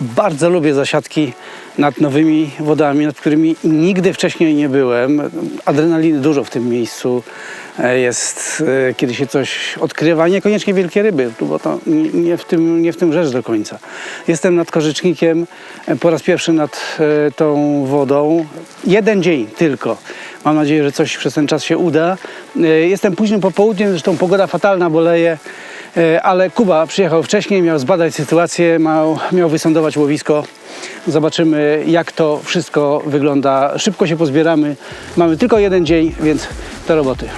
Bardzo lubię zasiadki nad nowymi wodami, nad którymi nigdy wcześniej nie byłem. Adrenaliny dużo w tym miejscu e, jest, e, kiedy się coś odkrywa. Niekoniecznie wielkie ryby, bo to nie, w tym, nie w tym rzecz do końca. Jestem nad Korzecznikiem e, po raz pierwszy nad tą wodą. Jeden dzień tylko. Mam nadzieję, że coś przez ten czas się uda. Jestem późnym popołudniem, zresztą pogoda fatalna, bo leje. E, Ale Kuba przyjechał wcześniej, miał zbadać sytuację, miał, miał wysądować łowisko. Zobaczymy, jak to wszystko wygląda. Szybko się pozbieramy. Mamy tylko jeden dzień, więc do roboty.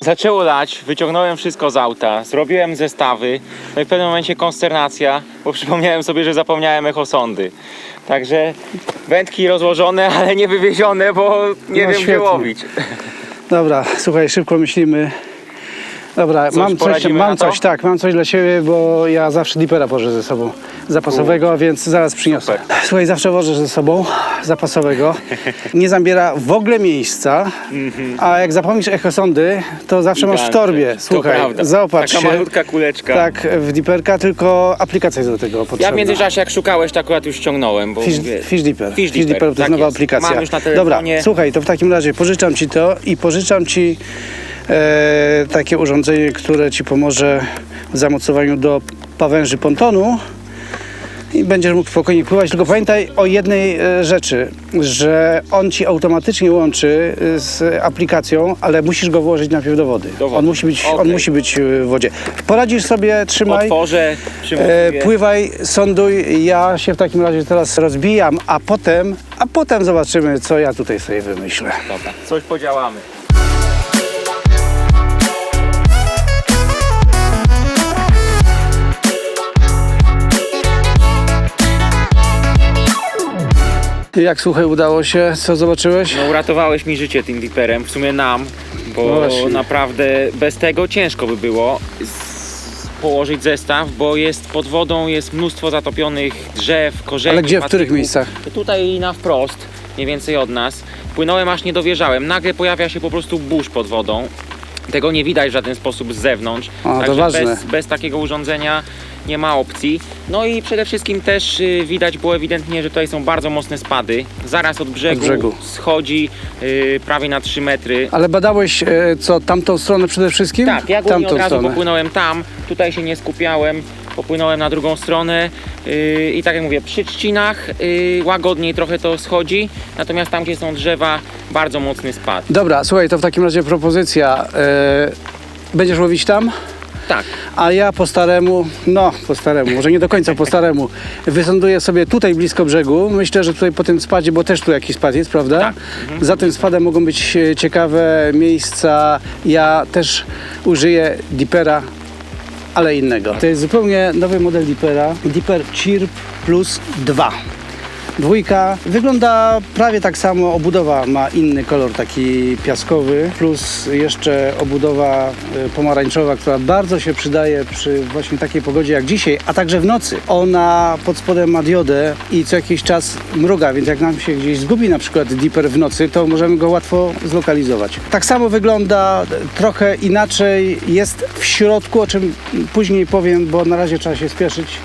Zaczęło lać, wyciągnąłem wszystko z auta, zrobiłem zestawy, no i w pewnym momencie konsternacja, bo przypomniałem sobie, że zapomniałem echosondy. Także wędki rozłożone, ale nie wywiezione, bo nie No wiem świetnie. gdzie łowić. Dobra, słuchaj, szybko myślimy. Dobra, mam coś, poradzimy mam na to? coś, tak, mam coś dla siebie, bo ja zawsze dipera wożę ze sobą zapasowego, więc zaraz przyniosę. Super. Słuchaj, zawsze wożę ze sobą zapasowego. Nie zabiera w ogóle miejsca, a jak zapomnisz echosondy, to zawsze masz w Gigantyczne. torbie. To Słuchaj, prawda. zaopatrz Taka się. malutka kuleczka. Tak, w diperka, tylko aplikacja jest do tego potrzebna. Ja w międzyczasie jak szukałeś, to akurat już ściągnąłem, bo Fish, mówię, Fish Dipper. Fish Dipper to jest tak nowa jest. aplikacja. Mam już na Dobra, telefonie. słuchaj, to w takim razie pożyczam Ci to i pożyczam Ci e, takie urządzenie, które Ci pomoże w zamocowaniu do pawęży pontonu i będziesz mógł spokojnie pływać. Tylko pamiętaj o jednej e, rzeczy, że on Ci automatycznie łączy e, z aplikacją, ale musisz go włożyć najpierw do wody. Do wody. On, musi być, on Okej. musi być e, w wodzie. Poradzisz sobie, trzymaj. otworzę, E, pływaj, sąduj, ja się w takim razie teraz rozbijam, a potem, a potem zobaczymy, co ja tutaj sobie wymyślę. Dobra, coś podziałamy. Jak słuchaj, udało się? Co zobaczyłeś? No uratowałeś mi życie tym diperem, w sumie nam, bo No właśnie. naprawdę bez tego ciężko by było z- położyć zestaw, bo jest pod wodą, jest mnóstwo zatopionych drzew, korzeni. Ale gdzie, w których patyków. miejscach? Tutaj na wprost, mniej więcej od nas. Płynąłem aż nie dowierzałem. Nagle pojawia się po prostu burz pod wodą. Tego nie widać w żaden sposób z zewnątrz. A, to Także ważne. Bez, bez takiego urządzenia nie ma opcji. No i przede wszystkim też y, widać było ewidentnie, że tutaj są bardzo mocne spady. Zaraz od brzegu, Od brzegu. schodzi y, prawie na 3 metry. Ale badałeś, e, co, tamtą stronę przede wszystkim? Tak, ja głównie od razu popłynąłem tam, tutaj się nie skupiałem, popłynąłem na drugą stronę yy, i tak jak mówię, przy trzcinach yy, łagodniej trochę to schodzi, natomiast tam, gdzie są drzewa, bardzo mocny spad. Dobra, słuchaj, to w takim razie propozycja. E, będziesz łowić tam? Tak, A ja po staremu, no po staremu, może nie do końca po staremu, wysąduję sobie tutaj blisko brzegu. Myślę, że tutaj po tym spadzie, bo też tu jakiś spad jest, prawda? Tak. Za tym spadem mogą być e, ciekawe miejsca. Ja też użyję Dipera, ale innego. To jest zupełnie nowy model Dipera. Dipper Chirp Plus 2. Dwójka wygląda prawie tak samo, obudowa ma inny kolor, taki piaskowy, plus jeszcze obudowa y, pomarańczowa, która bardzo się przydaje przy właśnie takiej pogodzie jak dzisiaj, a także w nocy. Ona pod spodem ma diodę i co jakiś czas mruga, więc jak nam się gdzieś zgubi na przykład diper w nocy, to możemy go łatwo zlokalizować. Tak samo wygląda, trochę inaczej jest w środku, o czym później powiem, bo na razie trzeba się spieszyć.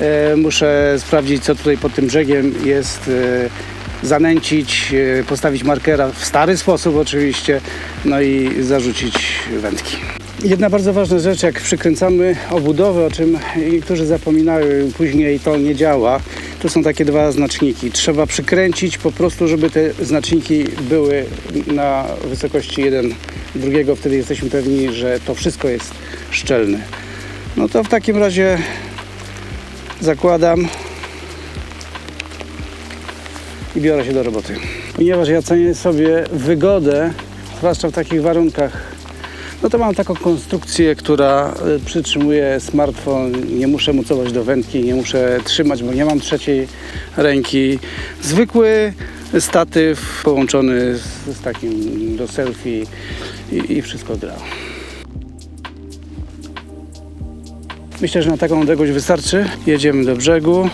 E, Muszę sprawdzić, co tutaj pod tym brzegiem jest, e, zanęcić, e, postawić markera w stary sposób oczywiście, no i zarzucić wędki. Jedna bardzo ważna rzecz, jak przykręcamy obudowę, o czym niektórzy zapominają, później to nie działa, to są takie dwa znaczniki. Trzeba przykręcić po prostu, żeby te znaczniki były na wysokości jeden drugiego, wtedy jesteśmy pewni, że to wszystko jest szczelne. No to w takim razie zakładam i biorę się do roboty. Ponieważ ja cenię sobie wygodę, zwłaszcza w takich warunkach, no to mam taką konstrukcję, która y, przytrzymuje smartfon, nie muszę mocować do wędki, nie muszę trzymać, bo nie mam trzeciej ręki. Zwykły statyw połączony z, z takim do selfie i, i wszystko gra. Myślę, że na taką odległość wystarczy. Jedziemy do brzegu.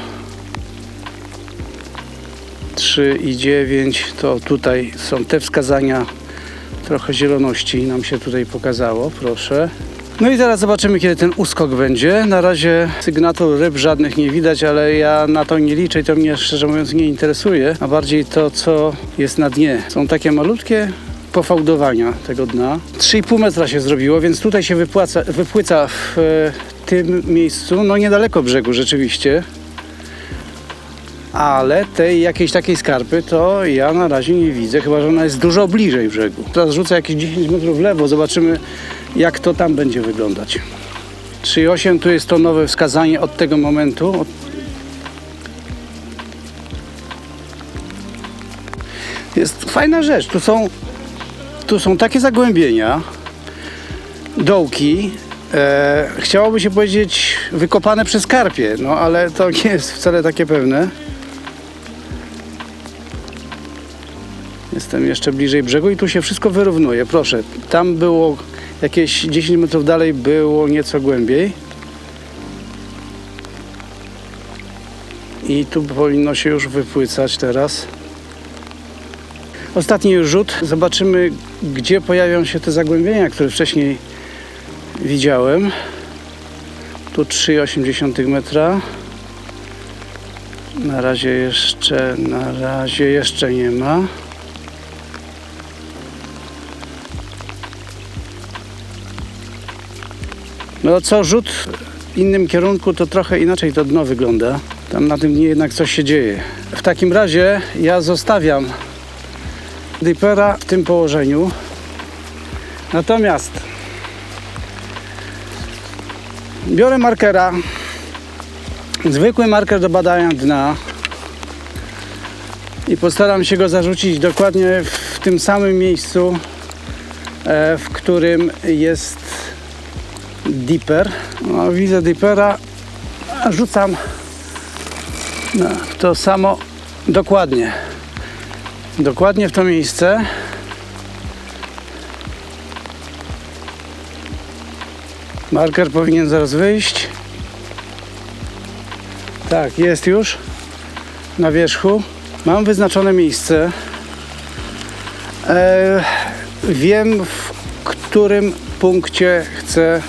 3 i 9 to tutaj są te wskazania. Trochę zieloności nam się tutaj pokazało, proszę. No i zaraz zobaczymy, kiedy ten uskok będzie. Na razie sygnatur ryb żadnych nie widać, ale ja na to nie liczę i to mnie szczerze mówiąc nie interesuje, a bardziej to, co jest na dnie. Są takie malutkie pofałdowania tego dna. 3,5 metra się zrobiło, więc tutaj się wypłaca, wypłyca w tym miejscu, no niedaleko brzegu rzeczywiście. Ale tej jakiejś takiej skarpy to ja na razie nie widzę, chyba że ona jest dużo bliżej brzegu. Teraz rzucę jakieś 10 metrów w lewo, zobaczymy jak to tam będzie wyglądać. 3,8 tu jest to nowe wskazanie od tego momentu. Jest fajna rzecz. Tu są, tu są takie zagłębienia, dołki, e, chciałoby się powiedzieć wykopane przez karpie, no ale to nie jest wcale takie pewne. Jestem jeszcze bliżej brzegu i tu się wszystko wyrównuje. Proszę, tam było jakieś 10 metrów dalej, było nieco głębiej. I tu powinno się już wypłycać teraz. Ostatni już rzut. Zobaczymy, gdzie pojawią się te zagłębienia, które wcześniej widziałem. Tu 3,8 metra. Na razie jeszcze, na razie jeszcze nie ma. No co rzut w innym kierunku, to trochę inaczej to dno wygląda. Tam na tym dnie jednak coś się dzieje. W takim razie ja zostawiam Dipera w tym położeniu. Natomiast biorę markera, zwykły marker do badania dna i postaram się go zarzucić dokładnie w tym samym miejscu, e, w którym jest Dipper. No, widzę Dippera, a rzucam no, to samo dokładnie. Dokładnie w to miejsce. Marker powinien zaraz wyjść. Tak, jest już na wierzchu. Mam wyznaczone miejsce. E, wiem, w którym punkcie chcę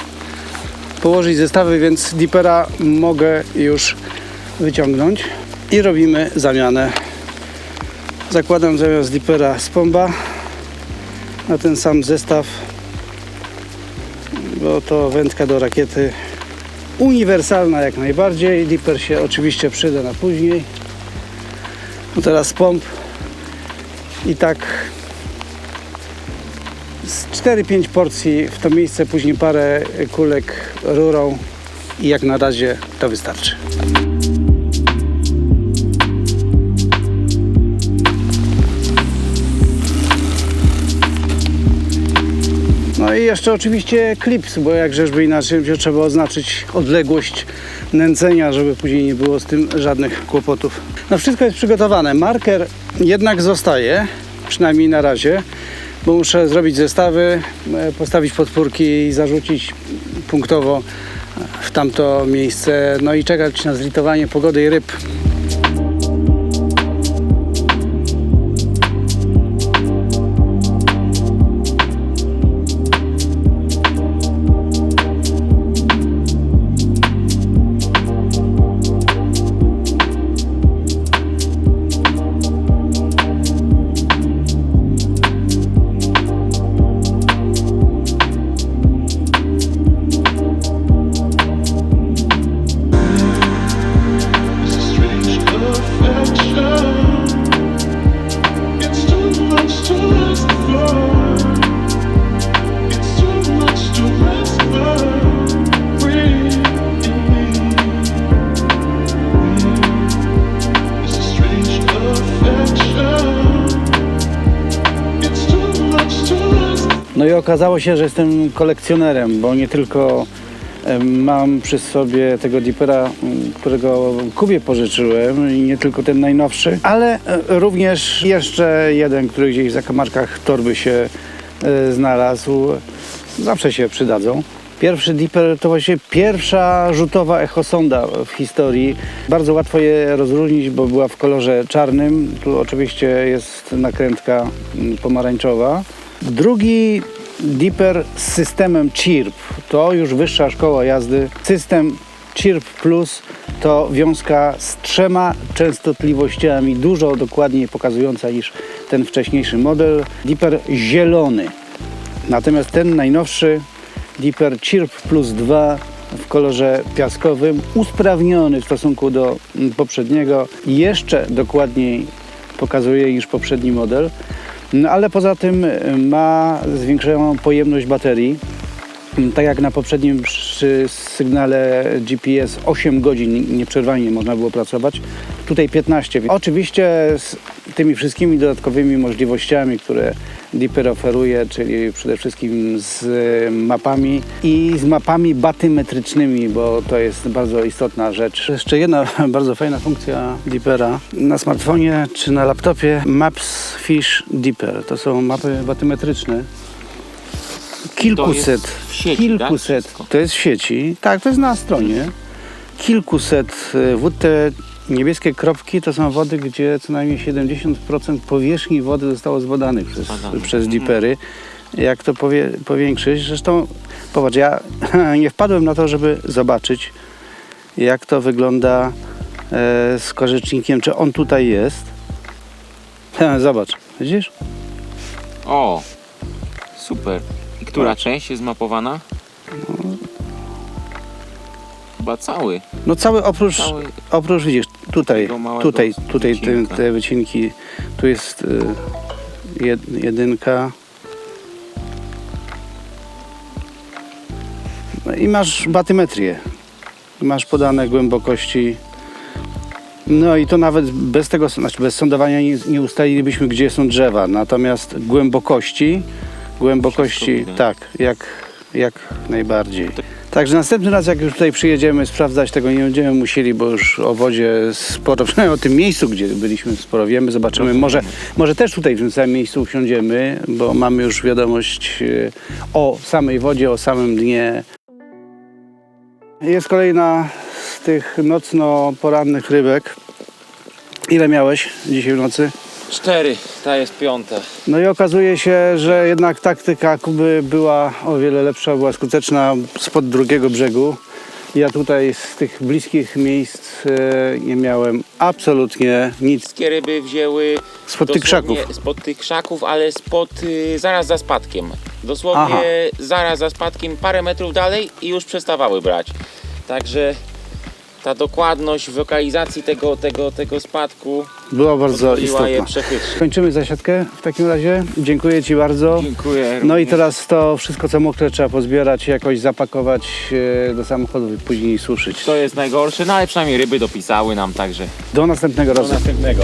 położyć zestawy, więc dipera mogę już wyciągnąć i robimy zamianę. Zakładam zamiast dipera spomba na ten sam zestaw, bo to wędka do rakiety uniwersalna jak najbardziej. Dipper się oczywiście przyda na później. No teraz pomp i tak z 4-5 porcji w to miejsce, później parę kulek rurą i jak na razie to wystarczy. No i jeszcze oczywiście klips, bo jakżeżby inaczej będzie trzeba oznaczyć odległość nęcenia, żeby później nie było z tym żadnych kłopotów. No wszystko jest przygotowane. Marker jednak zostaje, przynajmniej na razie, bo muszę zrobić zestawy, e, postawić podpórki i zarzucić punktowo w tamto miejsce, no i czekać na zlitowanie pogody i ryb. I okazało się, że jestem kolekcjonerem, bo nie tylko mam przy sobie tego Deepera, m, którego Kubie pożyczyłem i nie tylko ten najnowszy, ale e, również jeszcze jeden, który gdzieś w zakamarkach torby się e, znalazł. Zawsze się przydadzą. Pierwszy Dipper to właśnie pierwsza rzutowa echosonda w historii. Bardzo łatwo je rozróżnić, bo była w kolorze czarnym. Tu oczywiście jest nakrętka pomarańczowa. Drugi Dipper z systemem CHIRP to już wyższa szkoła jazdy. System CHIRP Plus to wiązka z trzema częstotliwościami, dużo dokładniej pokazująca niż ten wcześniejszy model. Dipper zielony. Natomiast ten najnowszy Dipper Chirp Plus 2 w kolorze piaskowym, usprawniony w stosunku do poprzedniego, jeszcze dokładniej pokazuje niż poprzedni model. No ale poza tym y, ma zwiększoną pojemność baterii. Mm, Tak jak na poprzednim przy sygnale GPS 8 godzin nieprzerwanie można było pracować, tutaj 15. Oczywiście tymi wszystkimi dodatkowymi możliwościami, które Dipper oferuje, czyli przede wszystkim z mapami i z mapami batymetrycznymi, bo to jest bardzo istotna rzecz. Jeszcze jedna bardzo fajna funkcja Dippera. Na smartfonie czy na laptopie Maps Fish Dipper. To są mapy batymetryczne. Kilkuset, w sieci, tak? kilkuset, Wszystko? to jest w sieci, tak, to jest na stronie. Kilkuset e, te niebieskie kropki to są wody, gdzie co najmniej 70% powierzchni wody zostało zbadanych przez, Zbadane. przez Mhm. dipery. Jak to powie, powiększyć? Zresztą, popatrz, ja nie wpadłem na to, żeby zobaczyć, jak to wygląda e, z korzecznikiem, czy on tutaj jest. Zobacz, widzisz? O, super. I która część jest zmapowana? Chyba cały. No cały oprócz, Cały. oprócz widzisz, tutaj, tutaj, tutaj te, te wycinki, tu jest y, jed, jedynka. No i masz batymetrię. Masz podane głębokości. No i to nawet bez tego, znaczy bez sądowania nie, nie ustalilibyśmy, gdzie są drzewa. Natomiast głębokości, głębokości, tak, jak, jak najbardziej. Także następny raz, jak już tutaj przyjedziemy sprawdzać, tego nie będziemy musieli, bo już o wodzie sporo, przynajmniej o tym miejscu, gdzie byliśmy, sporo wiemy, zobaczymy. Może, może też tutaj w tym samym miejscu usiądziemy, bo mamy już wiadomość e, o samej wodzie, o samym dnie. Jest kolejna z tych nocno-porannych rybek. Ile miałeś dzisiaj w nocy? Cztery, ta jest piąta. No i okazuje się, że jednak taktyka Kuby była o wiele lepsza, była skuteczna spod drugiego brzegu. Ja tutaj z tych bliskich miejsc e, nie miałem absolutnie nic. Wszystkie ryby wzięły Spod tych dosłownie krzaków. Spod tych krzaków, ale spod y, zaraz za spadkiem. Dosłownie Aha. zaraz za spadkiem, parę metrów dalej i już przestawały brać. Także ta dokładność w lokalizacji tego, tego, tego spadku Była bardzo je istotna. przechytrzyć. Kończymy zasiadkę w takim razie. Dziękuję Ci bardzo. Dziękuję. No i również. teraz to wszystko co mokre trzeba pozbierać, jakoś zapakować e, do samochodu i później suszyć. To jest najgorsze, no ale przynajmniej ryby dopisały nam, także Do następnego do razu. następnego.